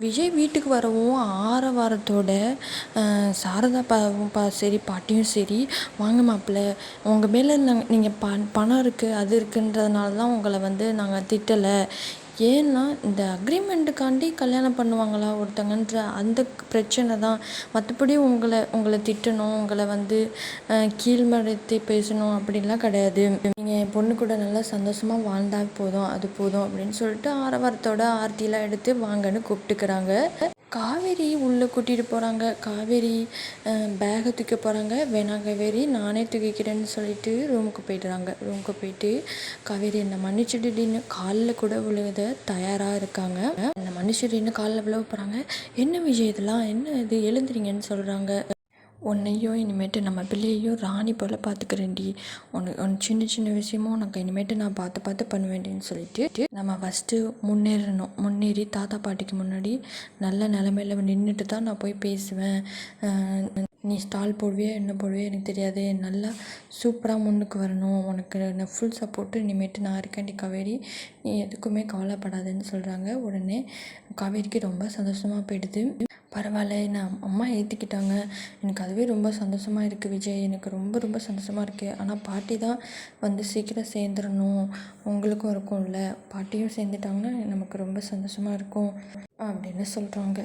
விஜய் வீட்டுக்கு வரவும் ஆரவாரத்தோட சாரதா பாவும் பா சரி பாட்டியும் சரி வாங்க மாப்பிள்ள உங்கள் மேலே நாங்கள் நீங்கள் ப பணம் இருக்குது அது இருக்குன்றதுனால தான் உங்களை வந்து நாங்கள் திட்டலை. ஏன்னா இந்த அக்ரிமெண்ட்டுக்காண்டி கல்யாணம் பண்ணுவாங்களா ஒருத்தங்கன்ற அந்த பிரச்சனை தான். மற்றபடி உங்களை உங்களை திட்டணும் உங்களை வந்து கீழ்மடுத்தி பேசணும் அப்படின்லாம் கிடையாது. நீங்கள் என் பொண்ணு கூட நல்லா சந்தோஷமாக வாழ்ந்தால் போதும் அது போதும் அப்படின்னு சொல்லிட்டு ஆரவாரத்தோட ஆர்த்திலாம் எடுத்து வாங்கன்னு கூப்பிட்டுக்கிறாங்க. காவேரி உள்ளே கூட்டிகிட்டு போகிறாங்க. காவேரி பேகை தூக்க போகிறாங்க. வேணாம் காவேரி நானே தூக்கிக்கிறேன்னு சொல்லிட்டு ரூமுக்கு போயிடுறாங்க ரூமுக்கு போயிட்டு காவேரி என்னை மன்னிச்சுடுன்னு காலில் கூட விழுத தயாராக இருக்காங்க. என்னை மன்னிச்சுடுன்னு காலில் விழுவ போகிறாங்க என்ன விஜய் இதெல்லாம்? என்ன இது? எழுந்துறீங்கன்னு சொல்கிறாங்க உன்னையும் இனிமேட்டு நம்ம பிள்ளையையும் ராணி போல் பார்த்துக்கிறேன்டி உனக்கு உன் சின்ன சின்ன விஷயமும் உனக்கு இனிமேட்டு நான் பார்த்து பார்த்து பண்ணுவேண்டின்னு சொல்லிட்டு நம்ம ஃபஸ்ட்டு முன்னேறணும். முன்னேறி தாத்தா பாட்டிக்கு முன்னாடி நல்ல நிலமையில நின்றுட்டு தான் நான் போய் பேசுவேன். நீ ஸ்டால் போடுவியா என்ன போடுவியா எனக்கு தெரியாது. நல்லா சூப்பராக முன்னுக்கு வரணும். உனக்கு நான் ஃபுல் சப்போர்ட்டு இனிமேட்டு நான் இருக்கேன்டி காவேரி. நீ எதுக்குமே கவலைப்படாதேன்னு சொல்கிறாங்க உடனே காவேரிக்கு ரொம்ப சந்தோஷமாக போயிடுது. பரவாயில்ல என்ன அம்மா ஏற்றிக்கிட்டாங்க எனக்கு அதுவே ரொம்ப சந்தோஷமாக இருக்குது விஜய். எனக்கு ரொம்ப ரொம்ப சந்தோஷமாக இருக்குது ஆனால் பாட்டி தான் வந்து சீக்கிரம் சேர்ந்துடணும். உங்களுக்கும் இருக்கும்ல. பாட்டியும் சேர்ந்துட்டாங்கன்னா நமக்கு ரொம்ப சந்தோஷமாக இருக்கும். அப்படின்னு சொல்கிறாங்க